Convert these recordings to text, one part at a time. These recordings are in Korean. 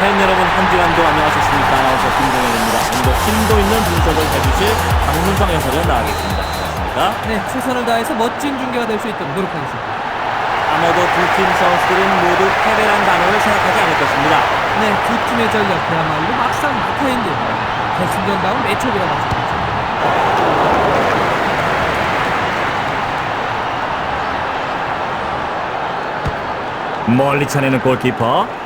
한 주간도 안녕하셨습니까? 아나운서 김동현입니다. 오늘도 심도 있는 분석을 해주실 강문성 해설위원 나와계십니다. 반갑습니까? 네, 최선을 다해서 멋진 중계가 될 수 있도록 노력하겠습니다. 아마도 두 팀 선수들은 모두 패배란 단어를 생각하지 않을 것입니다. 네, 두 팀의 전력 그야말로 막상 막하인데 결승전 다운 매치업이라 말씀드리죠. 멀리 쳐내는 골키퍼.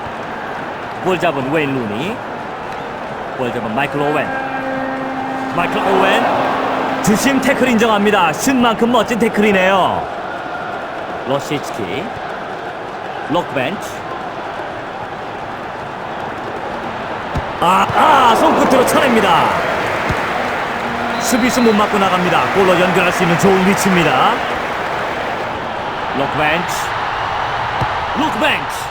볼 잡은 웨인 루니. 볼 잡은 마이클 오웬. 마이클 오웬. 주심 태클 인정합니다. 슛만큼 멋진 태클이네요. 러시치키. 록벤치. 아, 아, 손끝으로 쳐냅니다. 수비수 못 맞고 나갑니다. 골로 연결할 수 있는 좋은 위치입니다. 록벤치. 록벤치.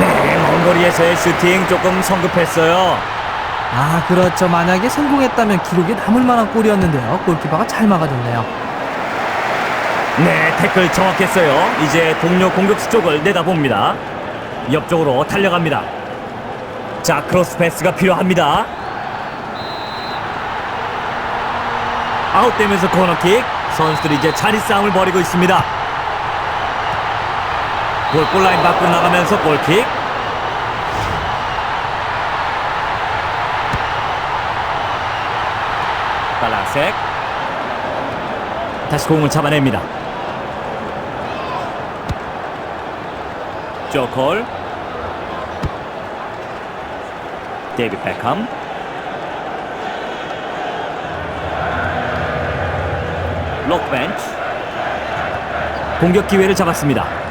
네, 먼 거리에서의 슈팅 조금 성급했어요. 아, 그렇죠. 만약에 성공했다면 기록에 남을 만한 골이었는데요. 골키퍼가 잘 막아줬네요. 네, 태클 정확했어요. 이제 동료 공격수 쪽을 내다봅니다. 옆쪽으로 달려갑니다. 자, 크로스 패스가 필요합니다. 아웃되면서 코너킥. 선수들이 이제 자리 싸움을 벌이고 있습니다. 볼 골라인 밖으로 나가면서 골킥. 빨라색. 다시 공을 잡아냅니다. 조콜. 데이비 베컴. 록벤치. 공격 기회를 잡았습니다.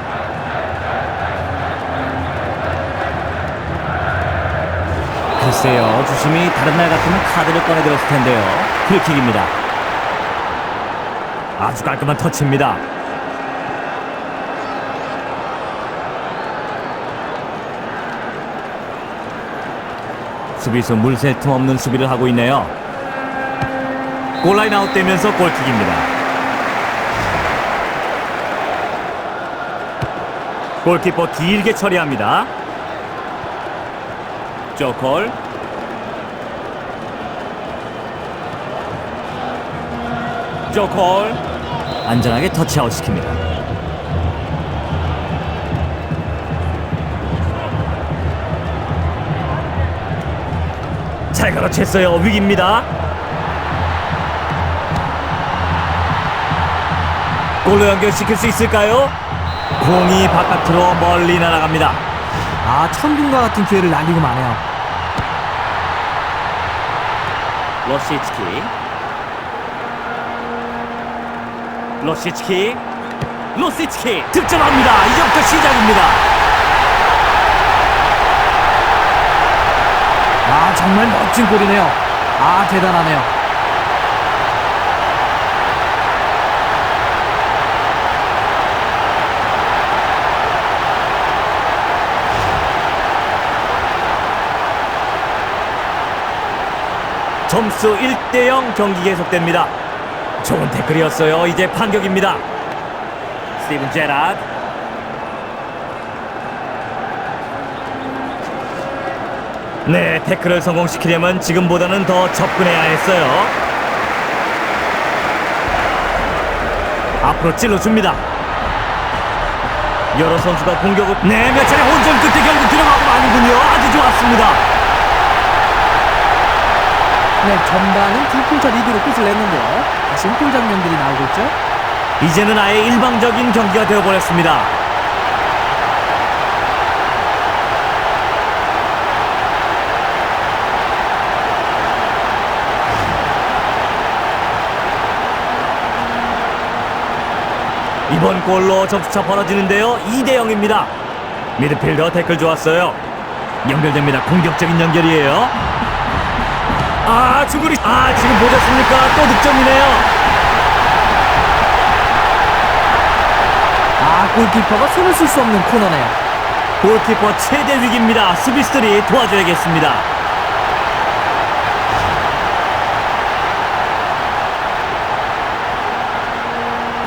글쎄요, 주심이 다른 날 같으면 카드를 꺼내들었을 텐데요. 프리킥입니다. 아주 깔끔한 터치입니다. 수비수 물샐 틈 없는 수비를 하고 있네요. 골라인 아웃되면서 골킥입니다. 골키퍼 길게 처리합니다. 조콜 조콜 안전하게 터치아웃 시킵니다. 잘 가로챘어요. 위기입니다. 골로 연결시킬 수 있을까요? 공이 바깥으로 멀리 날아갑니다. 아, 천둥과 같은 기회를 날리고 마네요. 러시치키 러시치키 러시치키 득점합니다. 이제부터 시작입니다. 아, 정말 멋진 골이네요. 아, 대단하네요. 점수 1대0 경기 계속됩니다. 좋은 태클이었어요. 이제 판격입니다. 스티븐 제라드 네, 태클을 성공시키려면 지금보다는 더 접근해야 했어요. 앞으로 찔러줍니다. 여러 선수가 공격을 네, 몇 차례 혼전 끝에 결국 들어가고 마는군요. 아주 좋았습니다. 네, 전반은 두 골차 리드로 끝을 냈는데요. 지금 골 장면들이 나오고 있죠. 이제는 아예 일방적인 경기가 되어버렸습니다. 이번 골로 점수차 벌어지는데요. 2대 0입니다. 미드필더 태클 좋았어요. 연결됩니다. 공격적인 연결이에요. 아, 중거리. 아, 지금 보셨습니까? 또 득점이네요. 아, 골키퍼가 손을 쓸 수 없는 코너네요. 골키퍼 최대 위기입니다. 수비수들이 도와줘야겠습니다.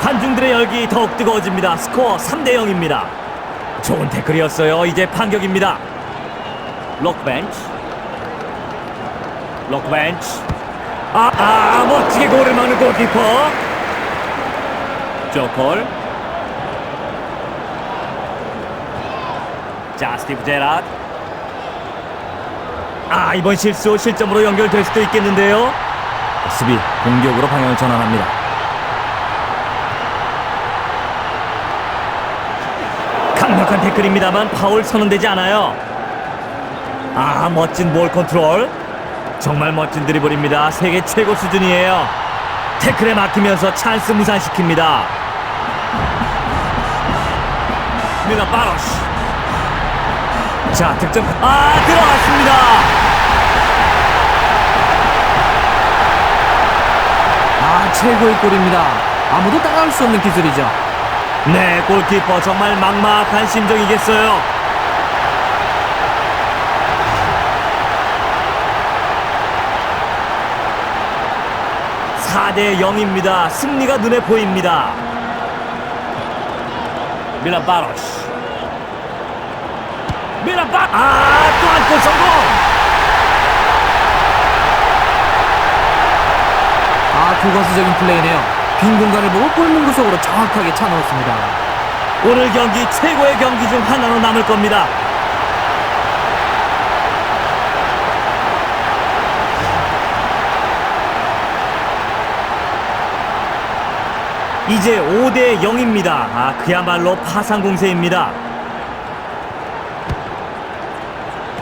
관중들의 열기 더욱 뜨거워집니다. 스코어 3대 0입니다. 좋은 태클이었어요. 이제 판격입니다. 록벤치 록벤치. 아, 아, 멋지게 골을 막는 골키퍼. 조콜. 자, 스티브 제라드. 아, 이번 실수 실점으로 연결될 수도 있겠는데요. 수비 공격으로 방향을 전환합니다. 강력한 태클입니다만 파울 선언되지 않아요. 아, 멋진 볼 컨트롤. 정말 멋진 드리블입니다. 세계 최고 수준이에요. 태클에 막히면서 찬스 무산시킵니다. 미나 바로시. 자, 득점. 아, 들어갔습니다. 아 최고의 골입니다. 아무도 따라할 수 없는 기술이죠. 네, 골키퍼 정말 막막한 심정이겠어요. 사 대 0입니다. 승리가 눈에 보입니다. 밀란 바로시. 밀란 바 아, 또 한 골 성공! 아 교과서적인 플레이네요. 빈 공간을 보고 골문 구석으로 정확하게 차넣었습니다. 오늘 경기 최고의 경기 중 하나로 남을 겁니다. 이제 5대 0입니다. 아, 그야말로 파상 공세입니다.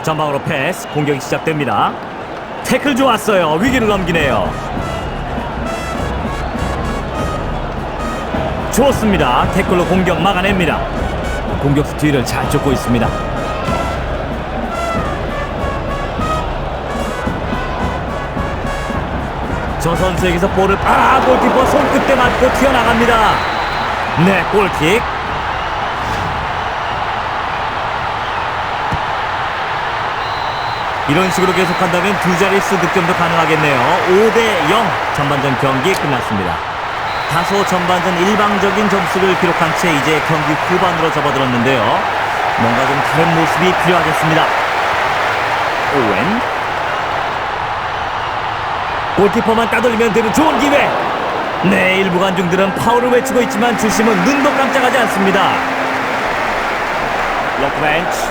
전방으로 패스, 공격이 시작됩니다. 태클 좋았어요. 위기를 넘기네요. 좋습니다. 태클로 공격 막아냅니다. 공격수 뒤를 잘 쫓고 있습니다. 저 선수에게서 볼을 아 골키퍼 손끝에 맞고 튀어나갑니다. 네 골킥. 이런 식으로 계속한다면 두 자릿수 득점도 가능하겠네요. 5대 0 전반전 경기 끝났습니다. 다소 전반전 일방적인 점수를 기록한 채 이제 경기 후반으로 접어들었는데요. 뭔가 좀 다른 모습이 필요하겠습니다. 오웬 골키퍼만 따돌리면 되는 좋은 기회. 네, 일부 관중들은 파울을 외치고 있지만 주심은 눈도 깜짝하지 않습니다. 록벤치.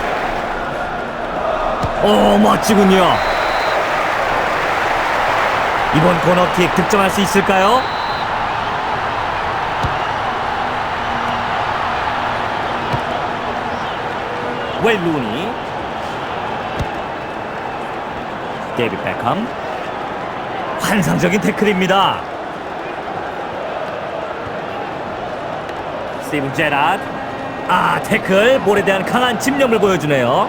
오, 멋지군요. 이번 코너킥 득점할 수 있을까요? 웨인 루니 데이비 베컴 환상적인 태클입니다. 스티븐 제라드. 아 태클. 볼에 대한 강한 집념을 보여주네요.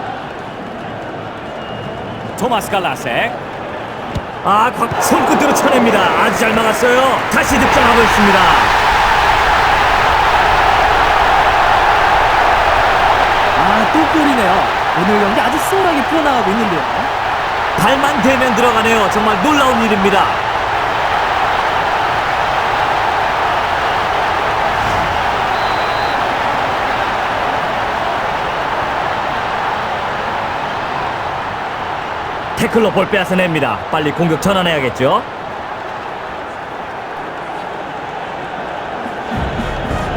토마스 갈라색 아 곽- 손끝으로 쳐냅니다. 아주 잘 막았어요. 다시 득점하고 있습니다. 아또 골이네요. 오늘 경기 아주 수월하게 풀어나가고 있는데요. 발만 대면 들어가네요 정말 놀라운 일입니다 태클로 볼 빼앗아냅니다. 빨리 공격 전환해야겠죠.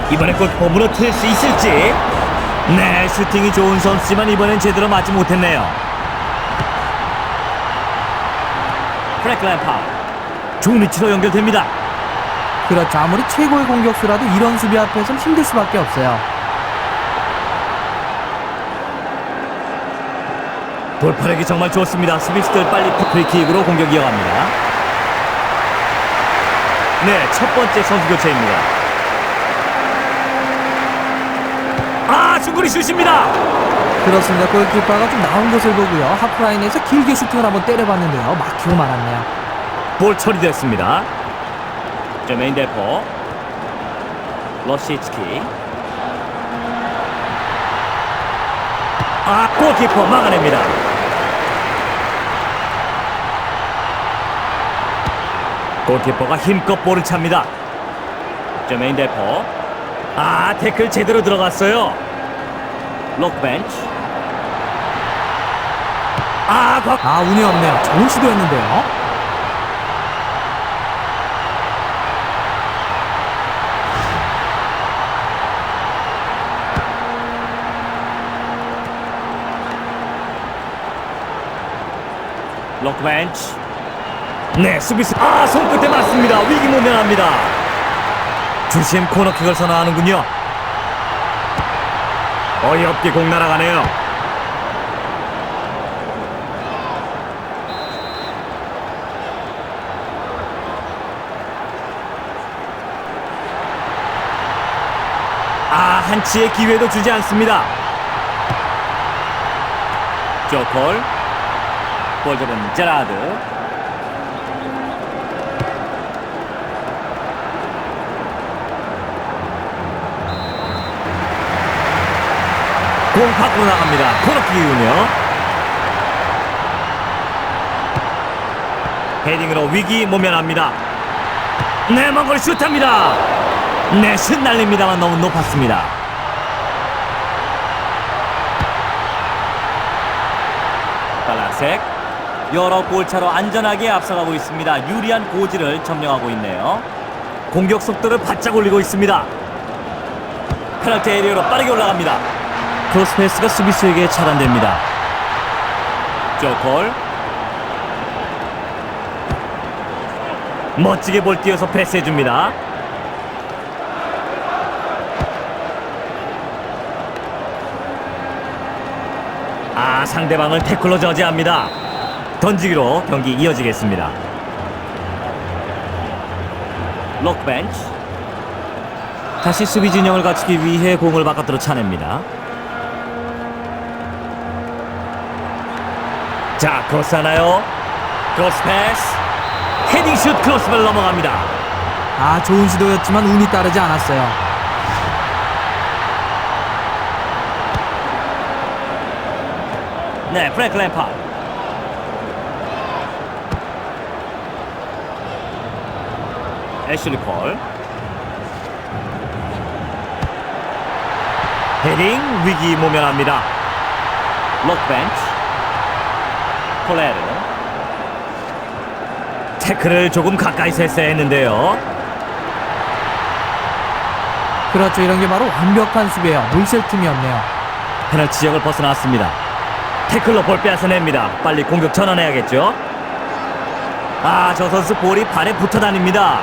이번에 골키퍼 무너뜨릴 수 있을지. 네, 슈팅이 좋은 선수지만 이번엔 제대로 맞지 못했네요. 프랭크 램파 좋은 위치로 연결됩니다. 그렇죠. 아무리 최고의 공격수라도 이런 수비 앞에서 힘들 수밖에 없어요. 돌파력이 정말 좋습니다. 수비수들 빨리 프리킥으로 공격 이어갑니다. 네, 첫 번째 선수 교체입니다. 아, 중거리 슛입니다. 그렇습니다. 골키퍼가 좀 나온 것을 보고요. 하프라인에서 길게 슈팅을 한번 때려봤는데요. 막히고 말았네요. 볼 처리됐습니다. 제메인 데포, 러시츠키. 아, 골키퍼 막아냅니다. 골키퍼가 힘껏 볼을 찹니다. 제메인 데포. 아, 태클 제대로 들어갔어요. 록벤치 아, 거... 아 운이 없네요. 좋은 시도였는데요. 록벤치 네 수비수. 아 손끝에 맞습니다. 위기 모면합니다. 주심 코너킥을 선언하는군요. 어이없게 공 날아가네요. 아, 한치의 기회도 주지 않습니다. 조콜. 볼 잡은 제라드. 공 밖으로 나갑니다. 코너킥 이군요. 헤딩으로 위기 모면합니다. 네, 먼걸 슛합니다. 네, 슛 날립니다만 너무 높았습니다. 빨간색 여러 골차로 안전하게 앞서가고 있습니다. 유리한 고지를 점령하고 있네요. 공격 속도를 바짝 올리고 있습니다. 페널티 에리어로 빠르게 올라갑니다. 크로스 패스가 수비수에게 차단됩니다. 조콜 멋지게 볼 띄어서 패스해줍니다. 아 상대방을 태클로 저지합니다. 던지기로 경기 이어지겠습니다. 록벤치 다시 수비 진영을 갖추기 위해 공을 바깥으로 차냅니다. 자 크로스 하나요? 크로스 패스 헤딩슛 크로스를 넘어갑니다. 아 좋은 시도였지만 운이 따르지 않았어요. 네 프랭크 램파 애슐리 콜 헤딩 위기 모면합니다. 록벤치 콜레르 태클을 조금 가까이서 했어야 했는데요. 그렇죠 이런 게 바로 완벽한 수비예요. 없네요. 페널티 지역을 벗어났습니다. 태클로 볼 빼앗아냅니다. 빨리 공격 전환해야겠죠. 아, 저 선수 볼이 발에 붙어 다닙니다.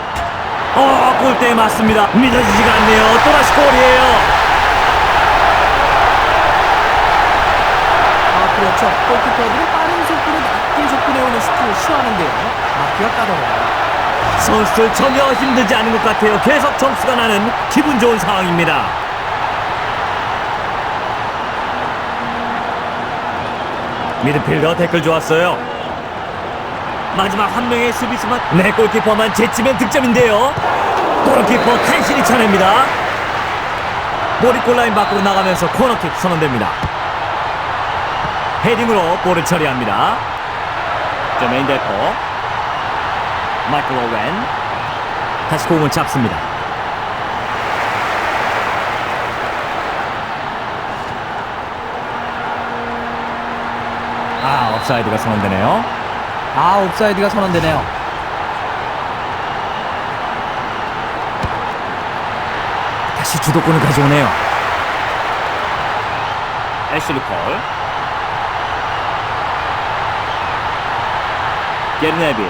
어, 골대에 맞습니다. 믿어지지가 않네요. 또다시 골이에요. 아 그렇죠. 골키퍼들은 빠른 접근해오는 슈팅을 싫어하는데요. 막기가 까다로워요. 선수들 전혀 힘들지 않은 것 같아요. 계속 점수가 나는 기분 좋은 상황입니다. 미드필더 태클 좋았어요. 마지막 한 명의 수비수만 네 골키퍼만 제치면 득점인데요. 골키퍼 간신히 차냅니다. 볼이 골라인 밖으로 나가면서 코너킥 선언됩니다. 헤딩으로 볼을 처리합니다. 저메인 데퍼 마이클 오웬 다시 공을 잡습니다. 아, 업사이드가 선언되네요. 아 옵사이드가 선언되네요. 다시 주도권을 가져오네요. 애슐리 콜. 게르네빌.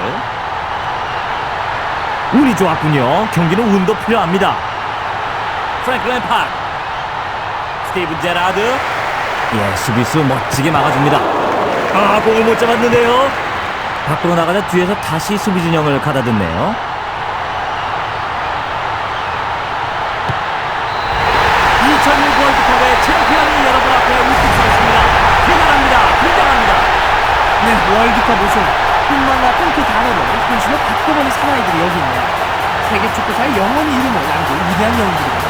운이 좋았군요. 경기는 운도 필요합니다. 프랭크 램파드. 스티븐 제라드. 예, 수비수 멋지게 막아줍니다. 아, 공을 못 잡았는데요. 밖으로 나가자 뒤에서 다시 수비 진영을 가다듬네요. 2006 월드컵의 챔피언이 여러분 앞에 우뚝 섰습니다. 대단합니다. 굉장합니다. 네 월드컵 우승. 그 단어를 현실로 바꿔버린 사나이들이 여기 있네요. 세계 축구사의 영원히 이름을 남긴 위대한 영웅들입니다.